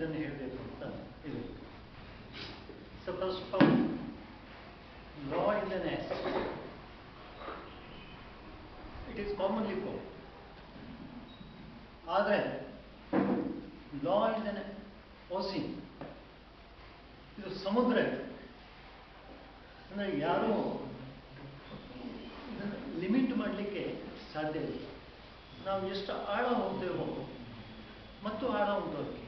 ನನಗನ್ಸಿದ್ದನ್ನು ಹೇಳಬೇಕು ಅಂತ ಇದೆ so first of all law is an asset. It is commonly called. ಆದರೆ ಲಾ ಇಸ್ ಎನ್ ಓಸಿನ್ ಇದು ಸಮುದ್ರ ಇದು. ಅಂದರೆ ಯಾರೂ ಇದನ್ನು ಲಿಮಿಟ್ ಮಾಡಲಿಕ್ಕೆ ಸಾಧ್ಯ ಇಲ್ಲ. ನಾವು ಎಷ್ಟು ಆಳ ಹೋಗ್ತೇವೋ ಮತ್ತು ಆಳ ಉಂಟೋದಕ್ಕೆ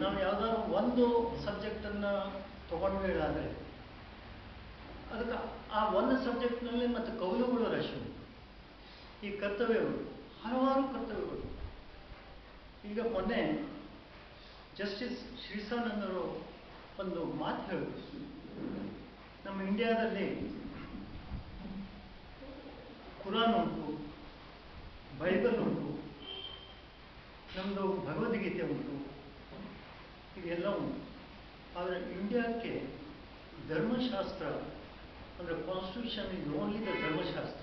ನಾವು ಯಾವುದಾದ್ರು ಒಂದು ಸಬ್ಜೆಕ್ಟನ್ನು ತಗೊಂಡ್ಬೇಡಾದರೆ ಅದಕ್ಕೆ ಆ ಒಂದು ಸಬ್ಜೆಕ್ಟ್ನಲ್ಲಿ ಮತ್ತು ಕೌಲುಗಳು ರಶ್ಮಿ. ಈ ಕರ್ತವ್ಯಗಳು, ಹಲವಾರು ಕರ್ತವ್ಯಗಳು. ಈಗ ಮೊನ್ನೆ ಜಸ್ಟಿಸ್ ಶ್ರೀಸಾನಂದರು ಒಂದು ಮಾತು ಹೇಳಿದ್ರು. ನಮ್ಮ ಇಂಡಿಯಾದಲ್ಲಿ ಕುರಾನ್ ಉಂಟು, ಬೈಬಲ್ ಉಂಟು ನಮ್ಮದು ಭಗವದ್ಗೀತೆ ಉಂಟು. ಇದೆಲ್ಲ ಉಂಟು. ಆದರೆ ಇಂಡಿಯಾಕ್ಕೆ ಧರ್ಮಶಾಸ್ತ್ರ, ಅಂದರೆ constitution is only the dharmashastra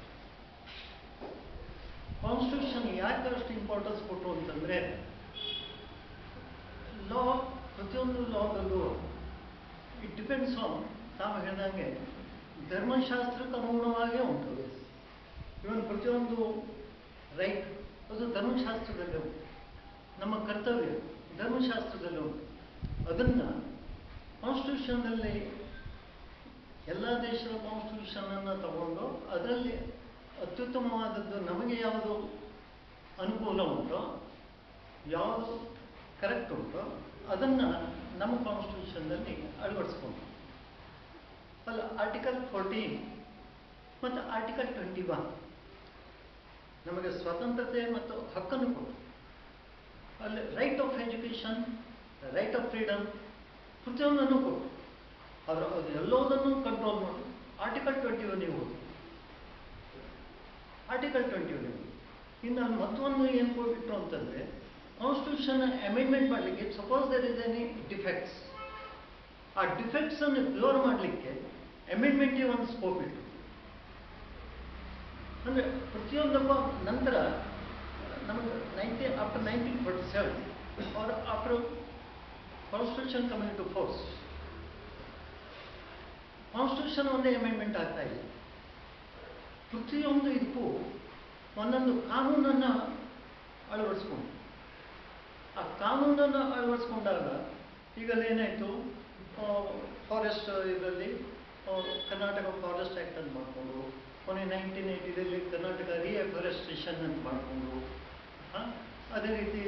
constitution ಯಾಕೆ ಅಷ್ಟು ಇಂಪಾರ್ಟೆನ್ಸ್ ಕೊಟ್ಟು ಅಂತಂದರೆ ಲಾ ಪ್ರತಿಯೊಂದು ಲಾದಲ್ಲೂ ಇಟ್ ಡಿಪೆಂಡ್ಸ್ ಆನ್ ತಾವು ಹೇಳಿದಂಗೆ ಧರ್ಮಶಾಸ್ತ್ರಕ್ಕೆ ಅನುಗುಣವಾಗೇ ಉಂಟು. ಇವನ್ ಪ್ರತಿಯೊಂದು ರೈಟ್ ಅದು ಧರ್ಮಶಾಸ್ತ್ರದಲ್ಲೇ ಉಂಟು. ನಮ್ಮ ಕರ್ತವ್ಯ ಧರ್ಮಶಾಸ್ತ್ರದಲ್ಲೇ ಉಂಟು. ಅದನ್ನು ಕಾನ್ಸ್ಟಿಟ್ಯೂಷನ್ನಲ್ಲಿ ಎಲ್ಲ ದೇಶದ ಕಾನ್ಸ್ಟಿಟ್ಯೂಷನನ್ನು ತಗೊಂಡು ಅದರಲ್ಲಿ ಅತ್ಯುತ್ತಮವಾದದ್ದು ನಮಗೆ ಯಾವುದು ಅನುಕೂಲ ಉಂಟೋ, ಯಾವುದು ಕರೆಕ್ಟ್ ಉಂಟೋ, ಅದನ್ನು ನಮ್ಮ ಕಾನ್ಸ್ಟಿಟ್ಯೂಷನ್ನಲ್ಲಿ ಅಳವಡಿಸ್ಕೊಂಡು. ಅಲ್ಲ ಆರ್ಟಿಕಲ್ ಫೋರ್ಟೀನ್ ಮತ್ತು ಆರ್ಟಿಕಲ್ ಟ್ವೆಂಟಿ ಒನ್ ನಮಗೆ ಸ್ವತಂತ್ರತೆ ಮತ್ತು ಹಕ್ಕನ್ನು ಕೊಟ್ಟು ಅಲ್ಲಿ right of education right of freedom ಪ್ರತಿಯೊಂದನ್ನು ಕೊಟ್ಟು ಅದರ ಅದು ಎಲ್ಲೋದನ್ನು ಕಂಟ್ರೋಲ್ ಮಾಡಿ. ಆರ್ಟಿಕಲ್ ಟ್ವೆಂಟಿ ಒನ್ ನೀವು ಆರ್ಟಿಕಲ್ ಟ್ವೆಂಟಿ ಒನ್ ಇನ್ನು ಮತ್ತೊಂದು ಏನು ಕೊಟ್ಬಿಟ್ರು ಅಂತಂದರೆ ಕಾನ್ಸ್ಟಿಟ್ಯೂಷನ್ ಅಮೆಂಡ್ಮೆಂಟ್ ಮಾಡಲಿಕ್ಕೆ suppose there is any defects ಆ ಡಿಫೆಕ್ಟ್ಸನ್ನು ಕ್ಲೋರ್ ಮಾಡಲಿಕ್ಕೆ ಅಮೆಂಡ್ಮೆಂಟಿಗೆ ಒಂದು ಸ್ಕೋಪ್ ಇಟ್ಟು ಅಂದರೆ ಪ್ರತಿಯೊಂದಪ್ಪ ನಂತರ, ನಮಗೆ ninety after nineteen forty seven or after constitution coming to force constitution ಒಂದೇ ಅಮೆಂಡ್ಮೆಂಟ್ ಆಗ್ತಾ ಇದೆ. ಪ್ರತಿಯೊಂದು ಇದಕ್ಕೂ ಒಂದೊಂದು ಕಾನೂನನ್ನು ಅಳವಡಿಸ್ಕೊಂಡು. ಆ ಕಾನೂನನ್ನು ಅಳವಡಿಸ್ಕೊಂಡಾಗ ಈಗ ಏನಾಯಿತು? ಫಾರೆಸ್ಟ್ ಇದರಲ್ಲಿ ಕರ್ನಾಟಕ ಫಾರೆಸ್ಟ್ ಆ್ಯಕ್ಟ್ ಅಂತ ಮಾಡಿಕೊಂಡು, ಕೊನೆ ನೈನ್ಟೀನ್ ಏಯ್ಟಿದಲ್ಲಿ ಕರ್ನಾಟಕ ರಿಎಫಾರೆಸ್ಟೇಷನ್ ಅಂತ ಮಾಡಿಕೊಂಡು ಅದೇ ರೀತಿ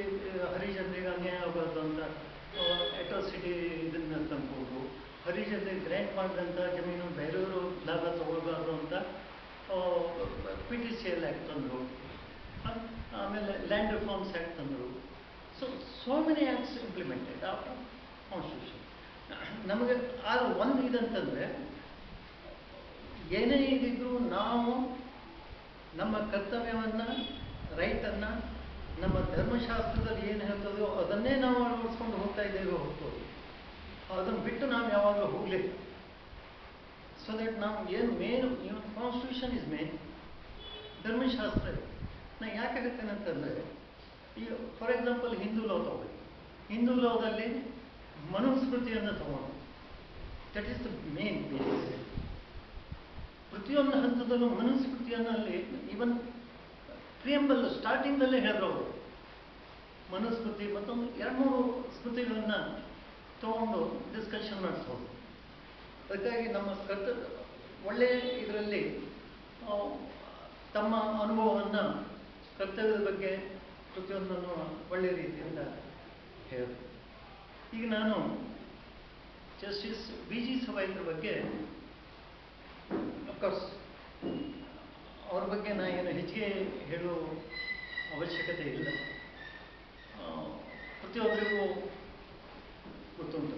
ಹರಿಜನರಿಗೆ ಅನ್ಯಾಯ ಆಗಬಾರ್ದು ಅಂತ ಅಟ್ರಾಸಿಟಿ ಇದನ್ನು ತಂದ್ಕೊಂಡು. ಹರಿಜನರಿಗೆ ಗ್ರ್ಯಾಂಟ್ ಮಾಡಿದಂಥ ಜಮೀನು ಬೇರೆಯವರು ಲಾಭ ತಗೊಳ್ಬಾರ್ದು ಅಂತ P T C L act ತಂದರು? ಆಮೇಲೆ ಲ್ಯಾಂಡ್ ರಿಫಾರ್ಮ್ಸ್ ಆ್ಯಕ್ಟ್ ತಂದರು? So so many acts implemented after constitution ನಮಗೆ ಆ ಒಂದು ಇದಂತಂದರೆ, ಏನೇ ಇದಿದ್ರೂ ನಾವು ನಮ್ಮ ಕರ್ತವ್ಯವನ್ನು ರೈಟನ್ನು ನಮ್ಮ ಧರ್ಮಶಾಸ್ತ್ರದಲ್ಲಿ ಏನು ಹೇಳ್ತದೋ ಅದನ್ನೇ ನಾವು ಅಳವಡಿಸ್ಕೊಂಡು ಹೋಗ್ತಾ ಇದ್ದೇವೆ ಹೊರತು. ಅದನ್ನು ಬಿಟ್ಟು ನಾವು ಯಾವಾಗಲೂ ಹೋಗಲಿಲ್ಲ. ಸೊ ದಟ್ ನಾವು ಏನು main even constitution is main dharmashastra ನಾ ಯಾಕೆ ಹೇಳ್ತೇನೆ ಅಂತಂದರೆ ಫಾರ್ ಎಕ್ಸಾಂಪಲ್ ಹಿಂದೂ ಲೋ ತಗೊಳ್ಳಿ. ಹಿಂದೂ ಲೋದಲ್ಲಿ ಮನುಸ್ಮೃತಿಯನ್ನು ತಗೊಂಡು. ದಟ್ ಈಸ್ ದ ಮೇನ್ ಪ್ರತಿಯೊಂದು ಹಂತದಲ್ಲೂ ಮನುಸ್ಮೃತಿಯನ್ನು ಅಲ್ಲಿ ಈವನ್ ಪ್ರಿಯಂಬಲ್ ಸ್ಟಾರ್ಟಿಂಗ್ದಲ್ಲೇ ಹೇಳಿದ್ರು ಅವರು. ಮನುಸ್ಮೃತಿ ಮತ್ತೊಂದು ಎರಡು ಮೂರು ಸ್ಮೃತಿಗಳನ್ನು ತಗೊಂಡು ಡಿಸ್ಕಷನ್ ನಡೆಸ್ಬೋದು ಅದಕ್ಕಾಗಿ ನಮ್ಮ ಕರ್ತವ್ಯ ಒಳ್ಳೆಯ ಇದರಲ್ಲಿ ತಮ್ಮ ಅನುಭವವನ್ನು ಕರ್ತವ್ಯದ ಬಗ್ಗೆ ಪ್ರತಿಯೊಂದನ್ನು ಒಳ್ಳೆಯ ರೀತಿಯಿಂದ ಹೇಳಿದ್ರು ಈಗ ನಾನು ಜಸ್ಟಿಸ್ ಬಿ ಜಿ ಸವಾಯಿದ್ರ ಬಗ್ಗೆ ಅಫ್ಕೋರ್ಸ್ ಅವ್ರ ಬಗ್ಗೆ ನಾ ಏನು ಹೆಚ್ಚಿಗೆ ಹೇಳುವ ಅವಶ್ಯಕತೆ ಇಲ್ಲ. ಪ್ರತಿಯೊಬ್ಬರಿಗೂ ಗೊತ್ತುಂಟು.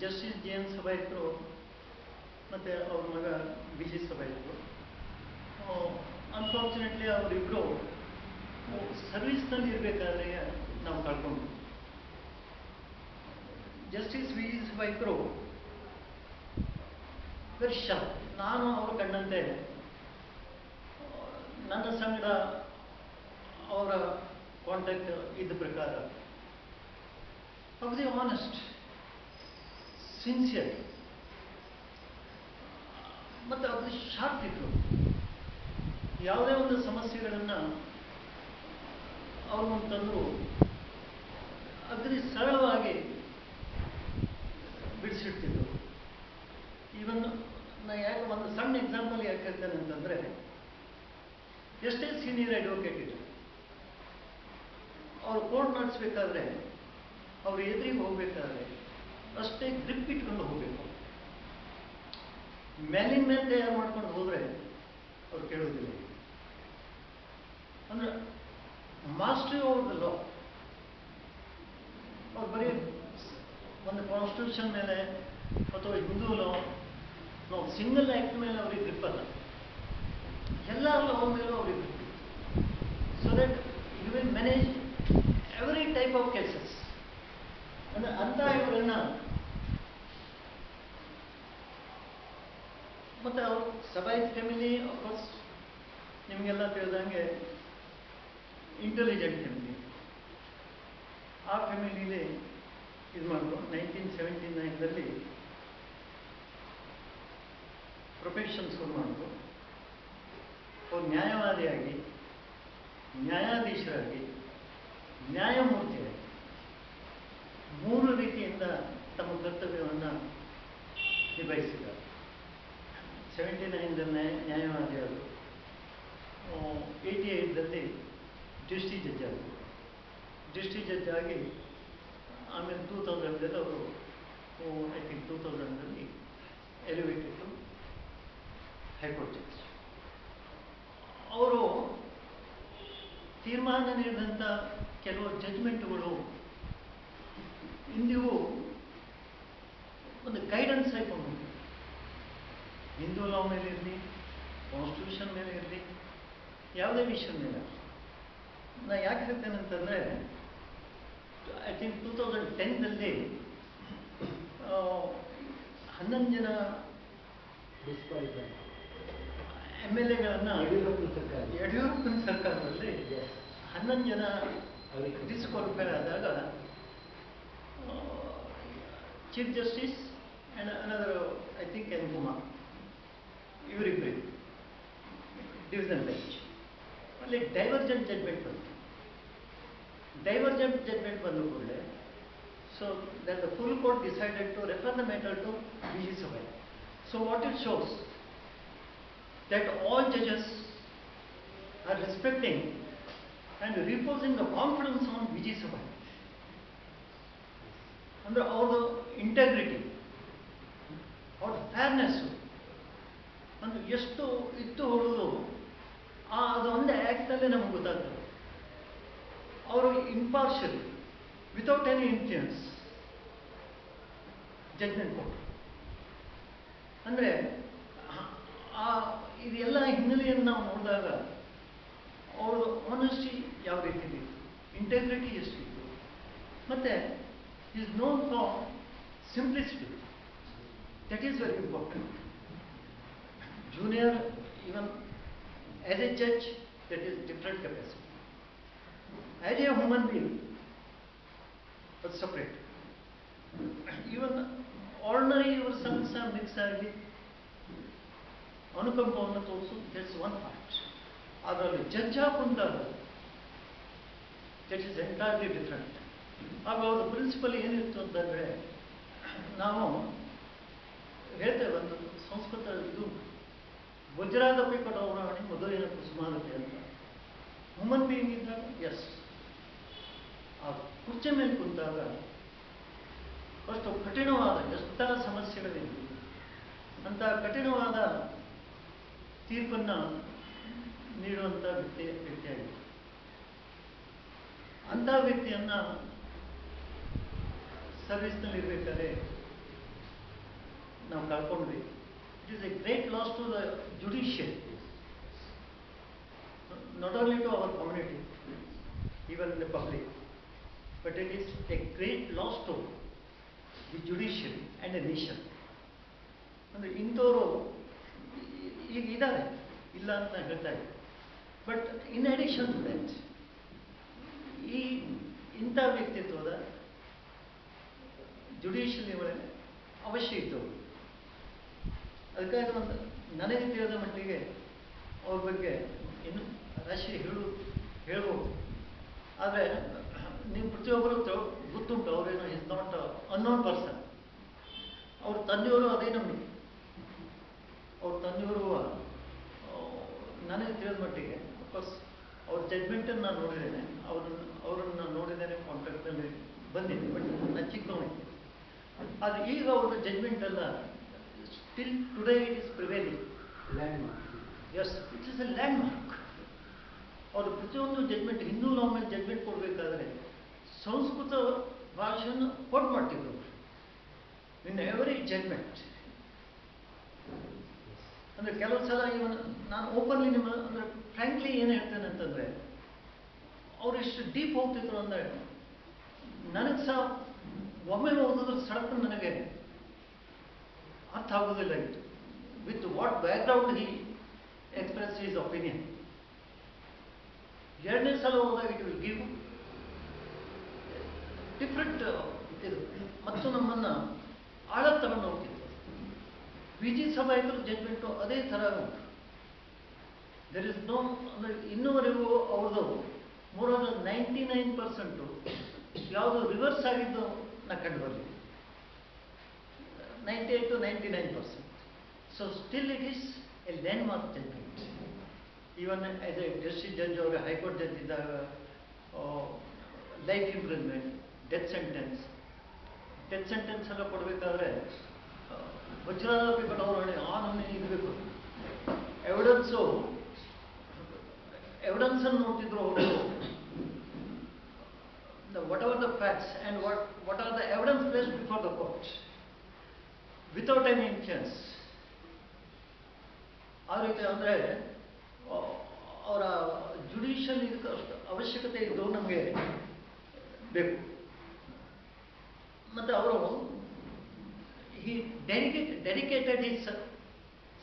ಜಸ್ಟಿಸ್ ಜೆ ಎನ್ ಸಭಾಯಿತರು ಮತ್ತು ಅವ್ರ ಮಗ ಬಿ ಜಿ ಸಭಾಯಿತರು ಅನ್ಫಾರ್ಚುನೇಟ್ಲಿ ಅವರಿಬ್ಬರು ಸರ್ವಿಸ್ನಲ್ಲಿ ಇರಬೇಕಾದ್ರೆ ನಾವು ಕಳ್ಕೊಂಡು ಜಸ್ಟಿಸ್ ವಿ ಜಿ ಸಭಾ ಇಬ್ಬರು ವೆರಿ ಶಾರ್ಪ್ ನಾನು ಅವರು ಕಂಡಂತೆ ನನ್ನ ಸಂಗಡ ಅವರ ಕಾಂಟ್ಯಾಕ್ಟ್ ಇದ್ದ ಪ್ರಕಾರ ದಿ ಆನೆಸ್ಟ್ ಸಿನ್ಸಿಯರ್ ಮತ್ತು ಅದು ಶಾರ್ಪ್ ಇದ್ರು ಯಾವುದೇ ಒಂದು ಸಮಸ್ಯೆಗಳನ್ನು ಅವ್ರ ತಂದರು, ಅಗ್ರಿ ಸರಳವಾಗಿ ಬಿಡಿಸಿಡ್ತಿದ್ರು. ಈವನ್ ನಾ ಯಾಕೆ ಒಂದು ಸಣ್ಣ ಎಕ್ಸಾಂಪಲ್ ಯಾಕೆ ಹೇಳ್ತೇನೆ ಅಂತಂದರೆ ಎಷ್ಟೇ ಸೀನಿಯರ್ ಅಡ್ವೊಕೇಟ್ ಇದ್ರು. ಅವ್ರು ಕೋರ್ಟ್ ನಡೆಸ್ಬೇಕಾದ್ರೆ ಅವ್ರು ಎದುರಿಗೆ ಹೋಗ್ಬೇಕಾದ್ರೆ ಅಷ್ಟೇ ಗ್ರಿಪ್ ಇಟ್ಕೊಂಡು ಹೋಗಬೇಕು. ಮೇಲಿನ ಮೇಲೆ ತಯಾರು ಮಾಡ್ಕೊಂಡು ಹೋದ್ರೆ ಅವ್ರು ಕೇಳೋದಿಲ್ಲ ಅಂದ್ರೆ ಮಾಸ್ಟ್ರಿ ಓವರ್ ದ ಲಾ ಅವ್ರು ಬರೀ ಒಂದು ಕಾನ್ಸ್ಟಿಟ್ಯೂಷನ್ ಮೇಲೆ ಅಥವಾ ಹಿಂದೂ ಲಾ ನಾವು ಸಿಂಗಲ್ ಆ್ಯಕ್ಟ್ ಮೇಲೆ ಅವ್ರಿಗೆ ಗ್ರಿಪ್ ಅಲ್ಲ. ಎಲ್ಲ ಲಾ ಮೇಲೂ ಅವ್ರಿಗೆ grip so that you will manage every type of cases ಅಂದರೆ ಅಂಥ ಇವರನ್ನ ಮತ್ತು ಅವರು ಸಬಾಯಿತ್ ಫ್ಯಾಮಿಲಿ ಅಫ್ಕೋರ್ಸ್ ನಿಮಗೆಲ್ಲ ತಿಳಿದಂಗೆ ಇಂಟೆಲಿಜೆಂಟ್ ಫ್ಯಾಮಿಲಿ ಆ ಫ್ಯಾಮಿಲಿಲಿ ಇದು ಮಾಡಿದ್ರು ನೈನ್ಟೀನ್ ಸೆವೆಂಟಿ ನೈನ್ದಲ್ಲಿ ಪ್ರೊಫೆಷನ್ ಶುರು ಮಾಡಿದ್ರು ಅವ್ರು ನ್ಯಾಯವಾದಿಯಾಗಿ, ನ್ಯಾಯಾಧೀಶರಾಗಿ, ನ್ಯಾಯಮೂರ್ತಿಯಾಗಿ ಮೂರು ರೀತಿಯಿಂದ ತಮ್ಮ ಕರ್ತವ್ಯವನ್ನು ನಿಭಾಯಿಸಿದ್ದಾರೆ. ಸೆವೆಂಟಿ ನೈನ್ದಲ್ಲಿ ನ್ಯಾಯ ನ್ಯಾಯವಾದಿಯಾದರು ಏಯ್ಟಿ ಏಯ್ಟ್ದಲ್ಲಿ ಡಿಸ್ಟಿ ಜಡ್ಜ್ ಆಗಿದ್ದರು ಡಿಸ್ಟಿ ಜಡ್ಜ್ ಆಗಿ, ಆಮೇಲೆ ಟೂ ತೌಸಂಡಲ್ಲಿ ಅವರು I think two ತೌಸಂಡಲ್ಲಿ elevated to high court judge ಅವರು ತೀರ್ಮಾನ ನೀಡಿದಂಥ ಕೆಲವು ಜಡ್ಜ್ಮೆಂಟ್ಗಳು ಇಂದಿಗೂ ಒಂದು ಗೈಡೆನ್ಸ್ ಆಯ್ಕೊಂಡು ಹಿಂದೂ ಲಾ ಮೇಲೆ ಇರಲಿ ಕಾನ್ಸ್ಟಿಟ್ಯೂಷನ್ ಮೇಲೆ ಇರಲಿ, ಯಾವುದೇ ವಿಷಯದ ಮೇಲೆ ನಾನು ಯಾಕೆ ಹೇಳ್ತೇನೆ ಅಂತಂದರೆ ಐ ಥಿಂಕ್ ಟೂ ತೌಸಂಡ್ ಟೆನ್ನಲ್ಲಿ ಹನ್ನೊಂದು ಜನ ಎಂ ಎಲ್ ಎಗಳನ್ನು ಯಡಿಯೂರಪ್ಪನ ಸರ್ಕಾರ. ಯಡಿಯೂರಪ್ಪನ ಸರ್ಕಾರದಲ್ಲಿ. ಹನ್ನೊಂದು ಜನ ಅವರಿಗೆ ಡಿಸ್ಕ್ವಾಲಿಫೈ ಆದಾಗ chief justice and another I think N Kumar ಇವರಿಬ್ಬರು ಡಿವಿಷನ್ ಬೆಂಚ್ ಅಲ್ಲಿ ಡೈವರ್ಜೆಂಟ್ ಜಡ್ಮೆಂಟ್ ಬಂತು. ಡೈವರ್ಜೆಂಟ್ ಜಡ್ಮೆಂಟ್ ಬಂದ ಕೂಡಲೇ so that the full court decided to refer the matter to ಸಭೆ so what it shows that all judges are respecting and reposing the confidence on Vijay Sabha. ಅಂದರೆ ಅವ್ರದ್ದು integrity ಅವ್ರ ಫೇರ್ನೆಸ್ಸು ಅಂದ್ರೆ ಎಷ್ಟು ಇತ್ತು ಹೊಡೆದು ಆ, ಅದು ಒಂದೇ ಆ್ಯಕ್ಟಲ್ಲೇ ನಮ್ಗೆ ಗೊತ್ತಾಗ್ತದೆ. ಅವರು impartial without any influence judgement ಕೊಟ್ಟರು. ಅಂದರೆ, ಆ ಇದೆಲ್ಲ ಹಿನ್ನೆಲೆಯನ್ನು ನಾವು ನೋಡಿದಾಗ ಅವರು ಆನೆಸ್ಟಿ ಯಾವ ರೀತಿ ಇತ್ತು ಇಂಟೆಗ್ರಿಟಿ ಎಷ್ಟಿತ್ತು ಮತ್ತು is known for simplicity that is very important junior even as a judge that is different capacity as a human being ಅದು ಸಪ್ರೇಟ್ ಈವನ್ ಆರ್ಡಿನರಿ ಇವರು ಸಣ್ಣ ಸಹ ಮಿಕ್ಸ್ ಆಗಿ ಅನುಕಂಪವನ್ನು ತೋರಿಸು ದಟ್ಸ್ ಒನ್ ಪಾರ್ಟ್ ಅದರಲ್ಲಿ ಜಡ್ಜ್ ಕುಂದರು ದಟ್ ಈಸ್ ಎಂಟೈರ್ಲಿ ಡಿಫ್ರೆಂಟ್ ಆಗ ಅವರ ಪ್ರಿನ್ಸಿಪಲ್ ಏನಿತ್ತು ಅಂತಂದರೆ, ನಾವು ಹೇಳ್ತೇವೆ ಒಂದು ಸಂಸ್ಕೃತ ಇದು ವಜ್ರಾದಪಿ ಕಟೌರಾಣಿ ಮಧುರಿನ ಕುಸುಮಾರತೆ ಅಂತ. ಹ್ಯೂಮನ್ ಬೀಯಿಂಗ್ ಇದ್ದಾಗ ಎಸ್ ಆ ಕುರ್ಚಿ ಮೇಲೆ ಕುಂತಾಗ ಅಷ್ಟು ಕಠಿಣವಾದ ಎಷ್ಟರ ಸಮಸ್ಯೆಗಳಿವೆ ಅಂತ ಕಠಿಣವಾದ ತೀರ್ಪನ್ನು ನೀಡುವಂಥ ವ್ಯಕ್ತಿ ವ್ಯಕ್ತಿಯಾಗಿದೆ ಅಂಥ ವ್ಯಕ್ತಿಯನ್ನು ಸರ್ವಿಸ್ನಲ್ಲಿರಬೇಕಾದ್ರೆ ನಾವು ಕಳ್ಕೊಂಡ್ವಿ. It is a great loss to the judicial not only to our community even in the public but it is a great loss to the judicial and a nation ಅಂದರೆ ಇಂಥವರು ಈಗ ಇದ್ದಾರೆ ಇಲ್ಲ ಅಂತ ನಾನು but in addition to that ಈ ಇಂಥ ವ್ಯಕ್ತಿತ್ವದ ಜುಡಿಷಿಯಲಿ ಒಳಗೆ ಅವಶ್ಯ ಇತ್ತು. ಅದಕ್ಕಾಗಿ ಒಂದು ನನಗೆ ತಿಳಿದ ಮಟ್ಟಿಗೆ ಅವ್ರ ಬಗ್ಗೆ ಇನ್ನು ರಾಶಿ ಹೇಳು, ಹೇಳ್ಬೋದು. ಆದರೆ ನೀವು ಪ್ರತಿಯೊಬ್ಬರು ಗೊತ್ತುಂಟು, ಅವರೇನು ಇಸ್ ನಾಟ್ ಅನ್ನೋನ್ ಪರ್ಸನ್ ಅವ್ರ ತಂದೆಯವರು ಅದೇ ನಂಬಿಕೆ ಅವ್ರ ತಂದೆಯವರು ಆ, ನನಗೆ ತಿಳಿದ ಮಟ್ಟಿಗೆ ಅಫ್ಕೋರ್ಸ್ ಅವ್ರ ಜಡ್ಮೆಂಟನ್ನು ನಾನು ನೋಡಿದ್ದೇನೆ. ಅವರನ್ನು ಅವರನ್ನು ನಾನು ನೋಡಿದ್ದೇನೆ ಕಾಂಟ್ಯಾಕ್ಟ್ನಲ್ಲಿ ಬಂದಿದ್ದೆ ಬಟ್ ನಾನು ಚಿಕ್ಕವನಿದ್ದೆ ಆದರೆ ಈಗ ಅವರ ಜಡ್ಮೆಂಟ್ ಅಲ್ಲ still today it is prevailing as it is a landmark ಅವರು ಪ್ರತಿಯೊಂದು ಜಡ್ಮೆಂಟ್ ಹಿಂದೂ ನಾವು ಮೇಲೆ ಜಡ್ಮೆಂಟ್ ಕೊಡಬೇಕಾದ್ರೆ ಸಂಸ್ಕೃತ ಭಾಷೆಯನ್ನು ಕೋಟ್ ಮಾಡ್ತಿದ್ರು. ಇನ್ ಎವರಿ ಜಡ್ಮೆಂಟ್ ಅಂದರೆ ಕೆಲವು ಸಲ ಇವನು ನಾನು ಓಪನ್ಲಿ ನಿಮ್ಮ ಅಂದರೆ ಫ್ರ್ಯಾಂಕ್ಲಿ ಏನು ಹೇಳ್ತೇನೆ ಅಂತಂದರೆ, ಅವ್ರು ಎಷ್ಟು ಡೀಪ್ ಹೋಗ್ತಿದ್ರು ಅಂದರೆ, ನನಗೆ ಸಹ ಒಮ್ಮೆ ಓದಿದ್ರೆ ಸಡಪ್ ನನಗೆ ಅರ್ಥ ಆಗೋದಿಲ್ಲ ಇತ್ತು. With what background he express his opinion ಎರಡನೇ ಸಲ ಹೋದಾಗ ಇಟ್ ವಿಲ್ ಗಿವ್ ಡಿಫ್ರೆಂಟ್ ಇದು, ಮತ್ತು ನಮ್ಮನ್ನು ಆಳ ತಗೊಂಡು ಹೋಗ್ತಿತ್ತು ವಿಜಿ ಸಭಾಯಕರ ಜಡ್ಮೆಂಟು ಅದೇ ಥರ ಉಂಟು. ದೆರ್ ಇಸ್ ನೋ ಅಂದರೆ ಇನ್ನುವರೆಗೂ ಅವ್ರದ್ದು ಮೂರಾದ ನೈಂಟಿ ನೈನ್ ಪರ್ಸೆಂಟು ಯಾವುದು ರಿವರ್ಸ್ ಆಗಿದ್ದು ನಾ ಕಂಡು ಬರಲಿ ninety eight to ninety nine percent so still it is a landmark judgement even as a district judge ಅವರು ಹೈಕೋರ್ಟ್ ಜಡ್ಜ್ ಇದ್ದಾಗ life improvement death sentence death sentence ಎಲ್ಲ ಕೊಡಬೇಕಾದ್ರೆ ವಜ್ರಾರೋಪಿ ಹೇಳಿ, ಆ ನಮೂನೆ ಇರಬೇಕು. ಎವಿಡೆನ್ಸು ಎವಿಡೆನ್ಸನ್ನು ನೋಡ್ತಿದ್ರು ಅವರು what are the facts and what what are the evidence place before the court without any influence ಆ ರೀತಿ ಅಂದರೆ ಅವರ ಜುಡಿಷಿಯಲ್ ಇದಕ್ಕೆ ಅಷ್ಟು ಅವಶ್ಯಕತೆ ಇದ್ದು ನಮಗೆ ಬೇಕು ಮತ್ತು ಅವರು he dedicated, dedicated his ser-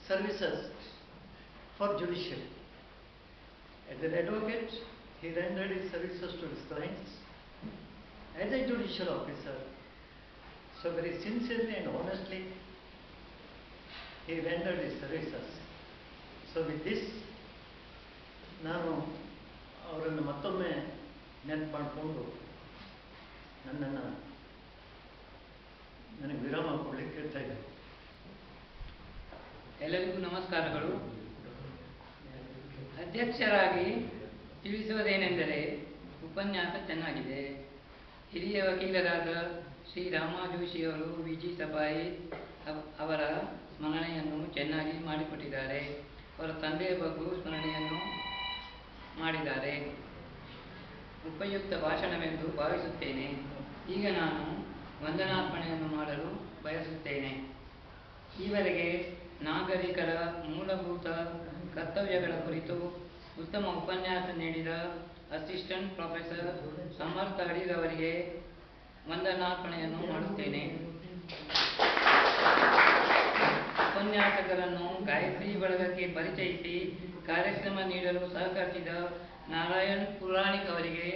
services for judiciary. As an advocate, he rendered his services to his clients. As a judicial officer, so very sincerely and honestly, he rendered his services. So with this, ನಾನು ಅವರನ್ನು ಮತ್ತೊಮ್ಮೆ ನೆನಪು ಮಾಡಿಕೊಂಡು ನನ್ನನ್ನು ನನಗೆ ವಿರಾಮ ಕೊಡ್ಲಿಕ್ಕೆ ಕೇಳ್ತಾ ಇದ್ದೆ ಎಲ್ಲರಿಗೂ ನಮಸ್ಕಾರಗಳು ಅಧ್ಯಕ್ಷರಾಗಿ ತಿಳಿಸುವುದೇನೆಂದರೆ ಉಪನ್ಯಾಸ ಚೆನ್ನಾಗಿದೆ. ಹಿರಿಯ ವಕೀಲರಾದ ಶ್ರೀ ರಾಮ ಜೋಶಿಯವರು ವಿ ಜಿ ಅವ- ಅವರ ಸ್ಮರಣೆಯನ್ನು ಚೆನ್ನಾಗಿ ಮಾಡಿಕೊಟ್ಟಿದ್ದಾರೆ. ಅವರ ತಂದೆಯ ಬಗ್ಗೂ ಸ್ಮರಣೆಯನ್ನು ಮಾಡಿದ್ದಾರೆ. ಉಪಯುಕ್ತ ಭಾಷಣವೆಂದು ಭಾವಿಸುತ್ತೇನೆ. ಈಗ ನಾನು ವಂದನಾರ್ಪಣೆಯನ್ನು ಮಾಡಲು ಬಯಸುತ್ತೇನೆ. ಈವರೆಗೆ ನಾಗರಿಕರ ಮೂಲಭೂತ ಕರ್ತವ್ಯಗಳ ಕುರಿತು ಉತ್ತಮ ಉಪನ್ಯಾಸ ನೀಡಿದ ಅಸಿಸ್ಟೆಂಟ್ ಪ್ರೊಫೆಸರ್ ಸಮರ್ಥ ಅಡಿಗವರಿಗೆ ವಂದನಾರ್ಪಣೆಯನ್ನು ಮಾಡುತ್ತೇನೆ. ಉಪನ್ಯಾಸಕರನ್ನು ಗಾಯತ್ರಿ ಬಳಗಕ್ಕೆ ಪರಿಚಯಿಸಿ ಕಾರ್ಯಕ್ರಮ ನೀಡಲು ಸಹಕರಿಸಿದ ನಾರಾಯಣ್ ಪುರಾಣಿಕ್ ಅವರಿಗೆ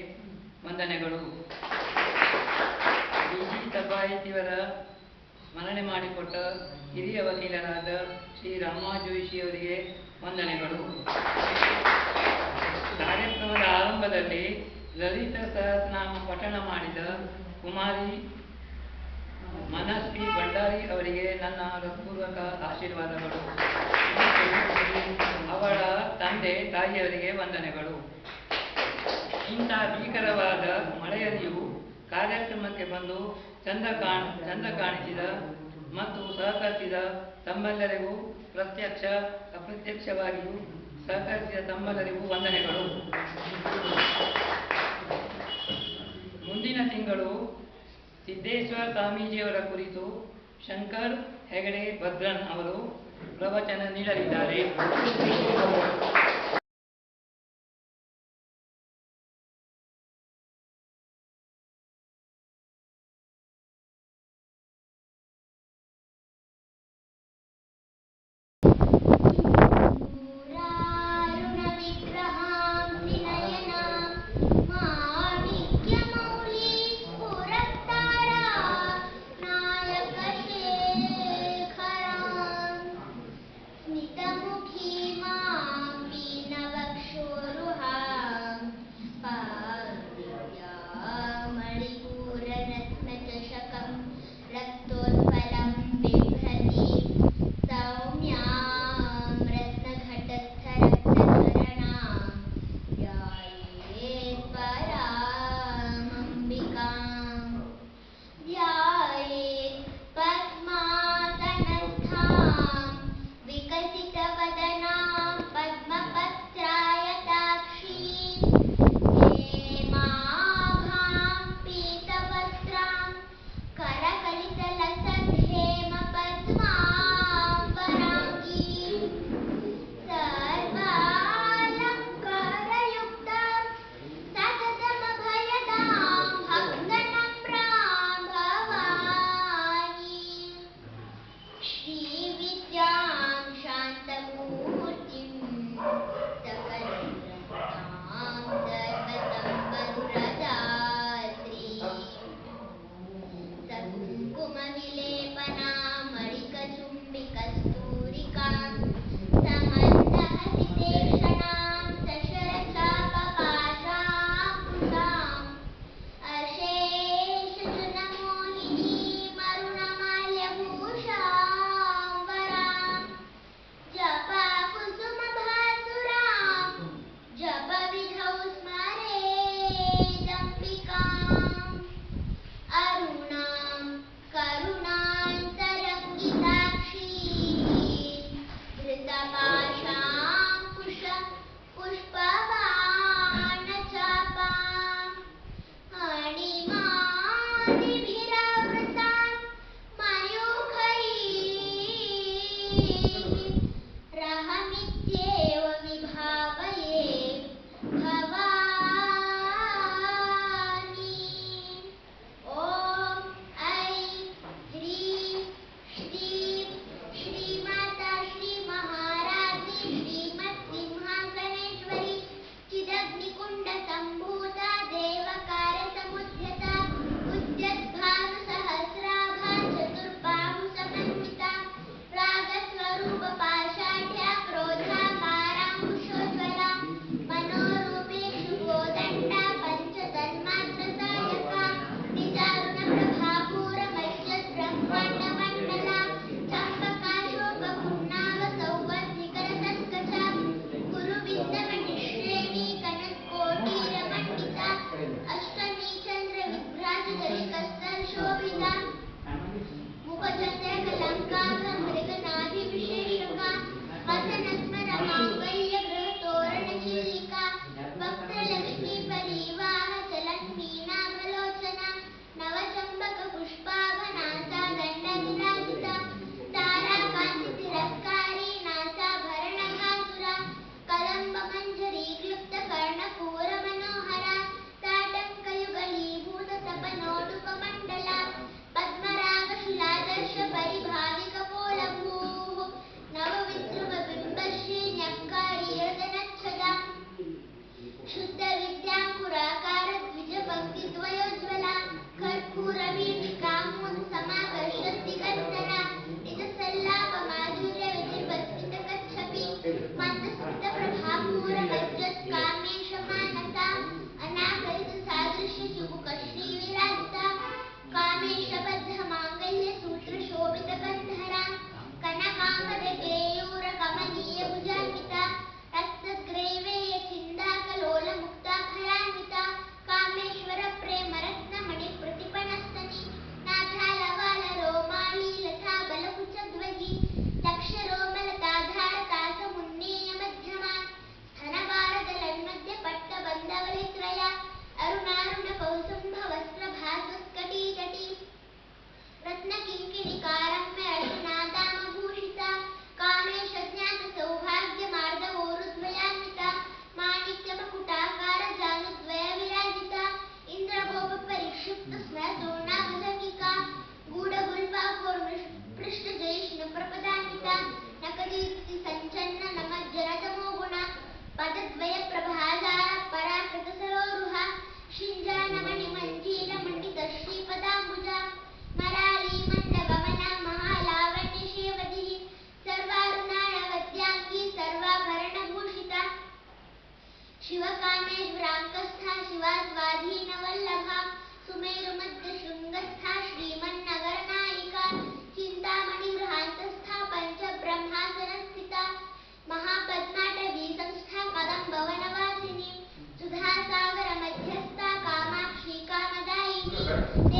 ವಂದನೆಗಳು. ಬಿಜಿ ಸಭಾಯಿತಿಯವರ ಸ್ಮರಣೆ ಮಾಡಿಕೊಟ್ಟ ಹಿರಿಯ ವಕೀಲರಾದ ಶ್ರೀ ರಾಮ ಅವರಿಗೆ ವಂದನೆಗಳು. ಕಾರ್ಯಕ್ರಮದ ಆರಂಭದಲ್ಲಿ ಲಲಿತ ಸಹಸ್ರನಾಮ ಪಠಣ ಮಾಡಿದ ಕುಮಾರಿ ಮನಸ್ವಿ ಭಂಡಾರಿ ಅವರಿಗೆ ನನ್ನ ಹೃತ್ಪೂರ್ವಕ ಆಶೀರ್ವಾದಗಳು. ಅವಳ ತಂದೆ ತಾಯಿಯವರಿಗೆ ವಂದನೆಗಳು. ಇಂಥ ಭೀಕರವಾದ ಮಳೆಯಲ್ಲಿಯೂ ಕಾರ್ಯಕ್ರಮಕ್ಕೆ ಬಂದು ಚಂದ ಕಾಣ್, ಚಂದ ಕಾಣಿಸಿದ ಮತ್ತು ಸಹಕರಿಸಿದ ತಮ್ಮೆಲ್ಲರಿಗೂ ಪ್ರತ್ಯಕ್ಷ ಅಪ್ರತ್ಯಕ್ಷವಾಗಿಯೂ ಸಹಕರಿಸಿದ ತಮ್ಮೆಲ್ಲರಿಗೂ ವಂದನೆಗಳು. ಮುಂದಿನ ತಿಂಗಳು ಸಿದ್ದೇಶ್ವರ ಸ್ವಾಮೀಜಿಯವರ ಕುರಿತು ಶಂಕರ್ ಹೆಗಡೆ ಭದ್ರನ್ ಅವರು ಪ್ರವಚನ ನೀಡಲಿದ್ದಾರೆ.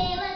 Kayla